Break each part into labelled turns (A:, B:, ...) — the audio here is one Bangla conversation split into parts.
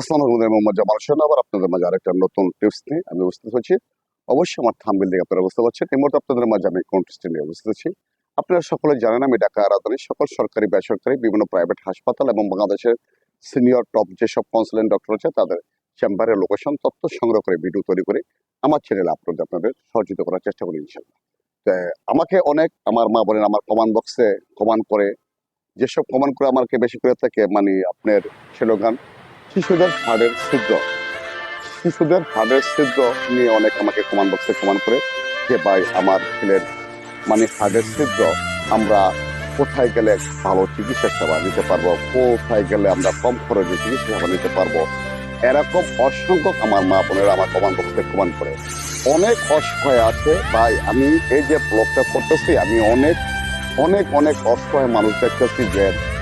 A: আসসালামু আলাইকুম মোহাম্মদ জামাল হোসেন আবার আপনাদের মাঝে আরেকটা নতুন টিপস নিয়ে আমি উপস্থিত হচ্ছি। অবশ্যই আমার থাম্বিল দিকে আপনারা বুঝতে পারছেন। এই মুহূর্তে আপনাদের মাঝে আমি কোন টিপসটি নিয়ে উপস্থিত আছি। আপনারা সকলে জানেন আমি ঢাকা আরাধনী সকল সরকারি, বেসরকারি, বিভিন্ন প্রাইভেট হাসপাতাল এবং বাংলাদেশের সিনিয়র টপ যেসব কনসালেন্ট ডক্টর আছে, তাদের চেম্বারের লোকেশন তথ্য সংগ্রহ করে ভিডিও তৈরি করে আমার চ্যানেলে আপলোড আপনাদের সহযোগিতা করার চেষ্টা করি ইনশাল্লাহ আমাকে অনেক আমার মা বলেন আমার কমান বক্সে কমান করে, যেসব কমান করে আমাকে বেশি করে থাকে মানে আপনার স্লোগান শিশুদের হাড়ের ছিদ্র। শিশুদের হাড়ের ছিদ্র নিয়ে অনেক আমাকে কমান বক্সে কমান করে যে, ভাই, আমার ছেলের মানে হাড়ের ছিদ্র, আমরা কোথায় গেলে ভালো চিকিৎসা সেবা নিতে পারব? কোথায় গেলে আমরা কম খরচে চিকিৎসা সেবা নিতে পারব? এরকম অসংখ্য আমার মা বোনেরা আমার কমান বক্সে কমান করে। অনেক অসহায় আছে। ভাই, আমি এই যে ব্লগটা করতেছি, আমি অনেক অনেক অনেক অসহায় মানুষ দেখতেছি যে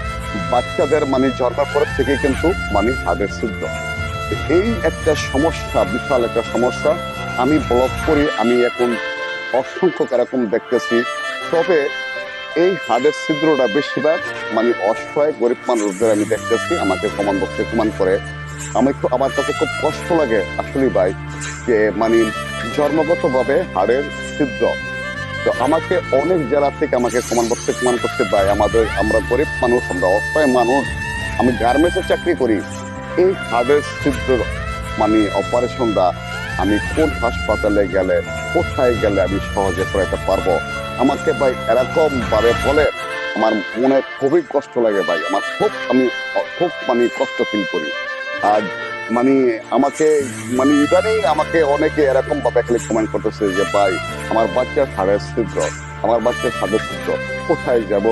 A: বাচ্চাদের মানে জন্মের পর থেকে কিন্তু মানে হাড়ের ছিদ্র এই একটা সমস্যা, বিশাল একটা সমস্যা। আমি ব্লগ করি, আমি এখন অসংখ্য এরকম দেখতেছি। তবে এই হাড়ের ছিদ্রটা বেশিরভাগ মানে অসহায়, গরিব মানুষদের আমি দেখতেছি, আমাকে কমান বক্সে কমান করে। আমি খুব আমার কাছে খুব কষ্ট লাগে আসলে ভাই, যে মানে জন্মগতভাবে হাড়ের ছিদ্র তো আমাকে অনেক জেলা থেকে আমাকে সমান করতে সমান করতে পায় আমাদের, আমরা গরিব মানুষ, আমরা অসহায় মানুষ। আমি গার্মেন্টসে চাকরি করি। এই হার্টের ছিদ্র মানে অপারেশনটা আমি কোন হাসপাতালে গেলে, কোথায় গেলে আমি সহজে করাতে পারব? আমাকে ভাই এরকমভাবে বলে, আমার মনে খুবই কষ্ট লাগে ভাই। আমার খুব আমি, খুব মানে কষ্ট ফিল করি। আর মানে আমাকে মানে ইদানিং আমাকে অনেকে এরকম ভাবে খালি কমেন্ট করতেছে যে ভাই আমার বাচ্চার হাড়ের ছিদ্র আমার বাচ্চার হাড়ের ছিদ্র কোথায় যাব?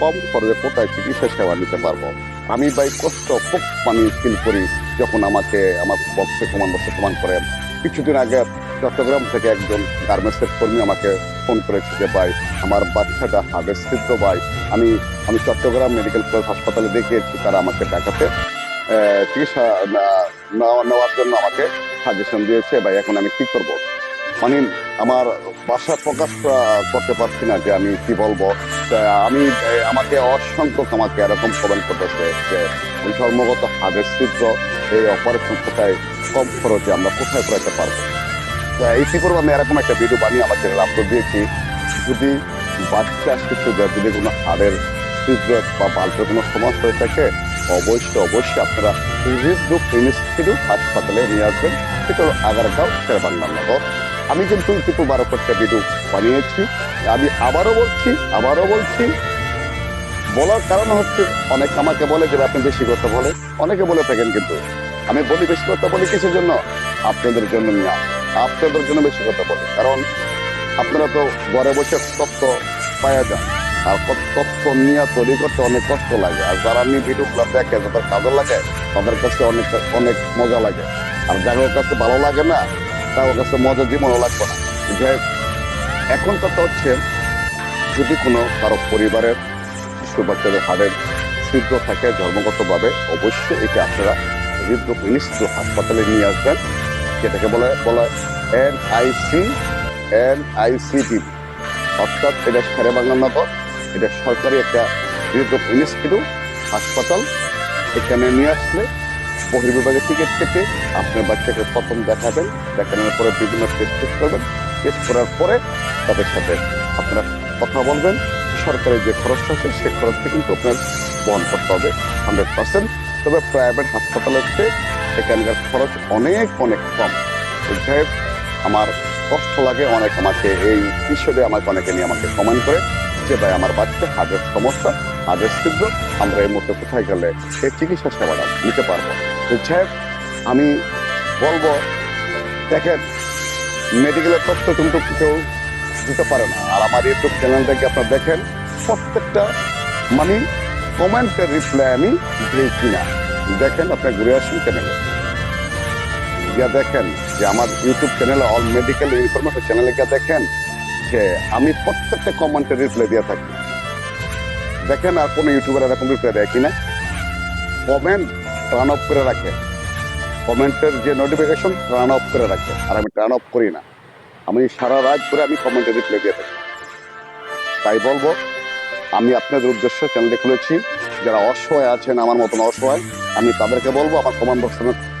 A: কম খরচে কোথায় চিকিৎসা সেবা নিতে পারব? আমি ভাই কষ্ট খুব মানে ফিল করি যখন আমাকে আমার বক্সে কমান বক্সে কমান করে। কিছুদিন আগে চট্টগ্রাম থেকে একজন গার্মেন্টসের কর্মী আমাকে ফোন করেছে যে ভাই আমার বাচ্চাটা হাড়ের ছিদ্র ভাই। আমি আমি চট্টগ্রাম মেডিকেল কলেজ হাসপাতালে দেখিয়েছি তারা আমাকে আহ, চিকিৎসা নেওয়ার জন্য আমাকে সাজেশন দিয়েছে, ভাই, এখন আমি কি করব? মানে আমার বাসা প্রকাশ করতে পারছি না যে আমি কি বলব। আমি, আমাকে অসংখ্য আমাকে এরকম কমেন্ট করতেছে যে ধর্মগত হাড়ের ছিদ্র এই অপারেশন কোথায়, কম খরচে আমরা কোথায় করাতে পারব? ইতিপূর্বে আমি এরকম একটা ভিডিও বানিয়ে আমার চ্যানেল আপলোড দিয়েছি। যদি বাচ্চা শিশুদের, যদি কোনো হাড়ের ছিদ্র বা বাল্বের কোনো সমস্যা হয়ে থাকে অবশ্যই অবশ্যই আপনারা ইনস্টিটিউট হাসপাতালে নিয়ে আসবেন। সেটা হলো আগারগাঁও শেরবাংলা নগর। আমি কিন্তু ইতিপূর্বে বারো একটা ভিডিও বানিয়েছি, আমি আবারও বলছি আবারও বলছি, বলার কারণ হচ্ছে অনেক আমাকে বলে যে আপনি বেশি কথা বলে অনেকে বলে থাকেন কিন্তু আমি বলি বেশি কথা বলি কিসের জন্য? আপনাদের জন্য নিয়ে আপনাদের জন্য বেশি কথা বলি। কারণ আপনারা তো ঘরে বসে তত্ত্ব পাওয়া যান। আর তথ্য নিয়ে তৈরি করতে অনেক কষ্ট লাগে। আর যারা নিয়ে ভিডিওগুলো দেখে যাদের কাজে লাগে, তাদের কাছে অনেক অনেক মজা লাগে। আর যাদের কাছে ভালো লাগে না, তাদের কাছে মজা জীবনও লাগবে না। যে এখন কথা হচ্ছে, যদি কোনো কারও পরিবারের শিশু বাচ্চাদের হাড়ের ছিদ্র থাকে জন্মগতভাবে, অবশ্যই এটা আপনারা হৃদরোগ ইনস্টিটিউট হাসপাতালে নিয়ে আসবেন। যেটাকে বলে, বলা এন আইসি এন আইসিটি অর্থাৎ এটা শেরে বাংলা নগর। এটা সরকারি একটা হৃদরোগ ইনস্টিটিউট হাসপাতাল। এখানে নিয়ে আসলে বহির্বিভাগে টিকিট কেটে আপনার বাচ্চাকে প্রথম দেখাবেন, দেখানোর পরে বিভিন্ন টেস্ট টেস্ট করবেন। টেস্ট করার পরে তাদের সাথে আপনারা কথা বলবেন। সরকারের যে খরচটা আছে সেই খরচটা কিন্তু আপনার বহন করতে হবে হান্ড্রেড পার্সেন্ট তবে প্রাইভেট হাসপাতালের চেয়ে এখানকার খরচ অনেক অনেক কম। যাই আমার কষ্ট লাগে, অনেক আমাকে এই বিষয়ে আমাকে অনেকে নিয়ে আমাকে কমেন্ট করে। যে ভাই আমার বাচ্চা হাজের সমস্যা, হাজের ছিদ্র আমরা এই মুহূর্তে কোথায় গেলে সেই চিকিৎসা সেবাটা নিতে পারব। তো আমি বলব, দেখেন মেডিকেলের তথ্য কিন্তু কেউ দিতে পারে না। আর আমার ইউটিউব চ্যানেল থেকে আপনারা দেখেন, প্রত্যেকটা মানে কমেন্টের রিপ্লাই আমি দিই কিনা। দেখেন আপনার ঘুরে আসুন চ্যানেলে গিয়া দেখেন যে আমার ইউটিউব চ্যানেলে অল মেডিকেল ইনফরমেশন চ্যানেলে গিয়া দেখেন যে আমি প্রত্যেকটা কমেন্টের রিপ্লাই দিয়ে থাকি। দেখেন আর কোনো ইউটিউবার এরকম রিপ্লাই দেয় কিনা? কমেন্ট টার্ন অফ করে রাখে। কমেন্টের যে নোটিফিকেশন টার্ন অফ করে রাখে। আর আমি টার্ন অফ করি না। আমি সারা রাত করে আমি কমেন্টে রিপ্লাই দিয়ে থাকি। তাই বলব, আমি আপনাদের উদ্দেশ্য চ্যানেলটি খুলেছি। যারা অসহায় আছেন, আমার মতন অসহায়, আমি তাদেরকে বলব, আমার কমান্ড বক্সের